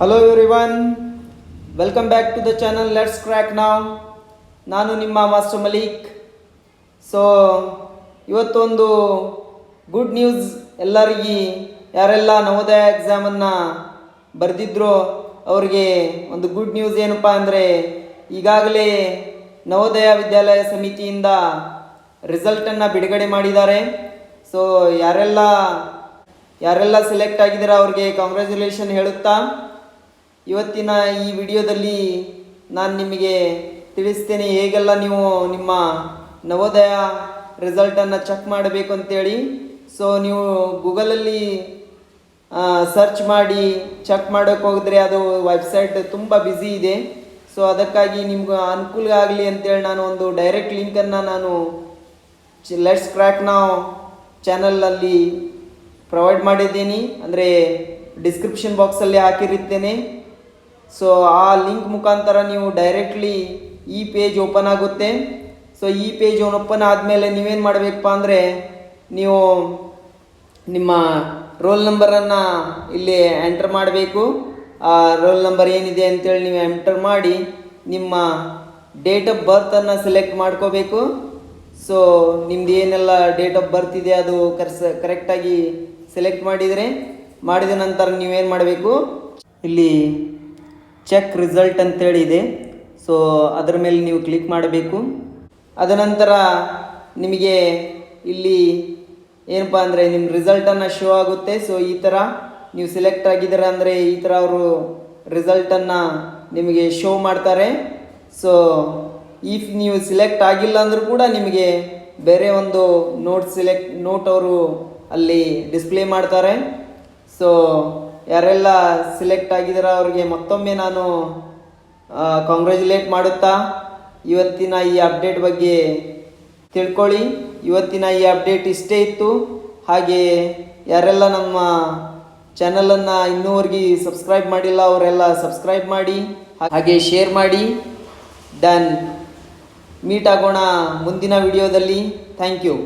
Hello everyone welcome back to the channel let's crack ನಾವ್ ನಾನು ನಿಮ್ಮ ಮಾಸ್ಟರ್ ಮಲಿಕ್. ಸೊ ಇವತ್ತೊಂದು ಗುಡ್ ನ್ಯೂಸ್ ಎಲ್ಲರಿಗೆ. ಯಾರೆಲ್ಲ ನವೋದಯ ಎಕ್ಸಾಮನ್ನು ಬರೆದಿದ್ರೋ ಅವ್ರಿಗೆ ಒಂದು ಗುಡ್ ನ್ಯೂಸ್ ಏನಪ್ಪ ಅಂದರೆ, ಈಗಾಗಲೇ ನವೋದಯ ವಿದ್ಯಾಲಯ ಸಮಿತಿಯಿಂದ ರಿಸಲ್ಟನ್ನು ಬಿಡುಗಡೆ ಮಾಡಿದ್ದಾರೆ. ಸೊ ಯಾರೆಲ್ಲ ಯಾರೆಲ್ಲ ಸೆಲೆಕ್ಟ್ ಆಗಿದ್ದೀರಾ ಅವ್ರಿಗೆ ಕಾಂಗ್ರ್ಯಾಚುಲೇಷನ್ ಹೇಳುತ್ತಾ. ಇವತ್ತಿನ ಈ ವಿಡಿಯೋದಲ್ಲಿ ನಾನು ನಿಮಗೆ ತಿಳಿಸ್ತೇನೆ ಹೇಗೆಲ್ಲ ನೀವು ನಿಮ್ಮ ನವೋದಯ ರಿಸಲ್ಟನ್ನು ಚೆಕ್ ಮಾಡಬೇಕು ಅಂತೇಳಿ. ಸೊ ನೀವು ಗೂಗಲಲ್ಲಿ ಸರ್ಚ್ ಮಾಡಿ ಚೆಕ್ ಮಾಡೋಕ್ಕೆ ಹೋಗಿದ್ರೆ ಅದು ವೆಬ್ಸೈಟ್ ತುಂಬ ಬ್ಯುಸಿ ಇದೆ. ಸೊ ಅದಕ್ಕಾಗಿ ನಿಮ್ಗೆ ಅನುಕೂಲ ಆಗಲಿ ಅಂತೇಳಿ ನಾನು ಒಂದು ಡೈರೆಕ್ಟ್ ಲಿಂಕನ್ನು ನಾನು ಲೆಟ್ಸ್ ಕ್ರ್ಯಾಕ್ ನಾವು ಚಾನಲಲ್ಲಿ ಪ್ರೊವೈಡ್ ಮಾಡಿದ್ದೀನಿ. ಅಂದರೆ ಡಿಸ್ಕ್ರಿಪ್ಷನ್ ಬಾಕ್ಸಲ್ಲಿ ಹಾಕಿರುತ್ತೇನೆ. ಸೊ ಆ ಲಿಂಕ್ ಮುಖಾಂತರ ನೀವು ಡೈರೆಕ್ಟ್ಲಿ ಈ ಪೇಜ್ ಓಪನ್ ಆಗುತ್ತೆ. ಸೊ ಈ ಪೇಜ್ ಓಪನ್ ಆದಮೇಲೆ ನೀವೇನು ಮಾಡಬೇಕಪ್ಪ ಅಂದರೆ, ನೀವು ನಿಮ್ಮ ರೋಲ್ ನಂಬರನ್ನು ಇಲ್ಲಿ ಎಂಟರ್ ಮಾಡಬೇಕು. ಆ ರೋಲ್ ನಂಬರ್ ಏನಿದೆ ಅಂತೇಳಿ ನೀವು ಎಂಟರ್ ಮಾಡಿ, ನಿಮ್ಮ ಡೇಟ್ ಆಫ್ ಬರ್ತನ್ನು ಸೆಲೆಕ್ಟ್ ಮಾಡ್ಕೋಬೇಕು. ಸೊ ನಿಮ್ದು ಏನೆಲ್ಲ ಡೇಟ್ ಆಫ್ ಬರ್ತ್ ಇದೆ ಅದು ಕರ್ಸ ಕರೆಕ್ಟಾಗಿ ಸೆಲೆಕ್ಟ್ ಮಾಡಿದರೆ, ಮಾಡಿದ ನಂತರ ನೀವೇನು ಮಾಡಬೇಕು? ಇಲ್ಲಿ ಚೆಕ್ ರಿಸಲ್ಟ್ ಅಂತೇಳಿ ಇದೆ. ಸೊ ಅದರ ಮೇಲೆ ನೀವು ಕ್ಲಿಕ್ ಮಾಡಬೇಕು. ಅದ ನಂತರ ನಿಮಗೆ ಇಲ್ಲಿ ಏನಪ್ಪ ಅಂದರೆ ನಿಮ್ಮ ರಿಸಲ್ಟನ್ನು ಶೋ ಆಗುತ್ತೆ. ಸೊ ಈ ಥರ ನೀವು ಸೆಲೆಕ್ಟ್ ಆಗಿದ್ದೀರ ಅಂದರೆ ಈ ಥರ ಅವರು ರಿಸಲ್ಟನ್ನು ನಿಮಗೆ ಶೋ ಮಾಡ್ತಾರೆ. ಸೊ ಇಫ್ ನೀವು ಸಿಲೆಕ್ಟ್ ಆಗಿಲ್ಲ ಅಂದರೂ ಕೂಡ ನಿಮಗೆ ಬೇರೆ ಒಂದು ನೋಟ್ ಸಿಲೆಕ್ಟ್ ನೋಟ್ ಅವರು ಅಲ್ಲಿ ಡಿಸ್ಪ್ಲೇ ಮಾಡ್ತಾರೆ. ಸೊ ಯಾರೆಲ್ಲ ಸಿಲೆಕ್ಟ್ ಆಗಿದಾರ ಅವ್ರಿಗೆ ಮತ್ತೊಮ್ಮೆ ನಾನು ಕಾಂಗ್ರ್ಯಾಚುಲೇಟ್ ಮಾಡುತ್ತಾ? ಇವತ್ತಿನ ಈ ಅಪ್ಡೇಟ್ ಬಗ್ಗೆ ತಿಳ್ಕೊಳ್ಳಿ. ಇವತ್ತಿನ ಈ ಅಪ್ಡೇಟ್ ಇಷ್ಟೇ ಇತ್ತು. ಹಾಗೆ ಯಾರೆಲ್ಲ ನಮ್ಮ ಚಾನಲನ್ನು ಇನ್ನೂವರೆಗೆ ಸಬ್ಸ್ಕ್ರೈಬ್ ಮಾಡಿಲ್ಲ, ಅವರೆಲ್ಲ ಸಬ್ಸ್ಕ್ರೈಬ್ ಮಾಡಿ, ಹಾಗೆ ಶೇರ್ ಮಾಡಿ. ಡನ್ ಮೀಟ್ ಆಗೋಣ ಮುಂದಿನ ವಿಡಿಯೋದಲ್ಲಿ ಥ್ಯಾಂಕ್ ಯು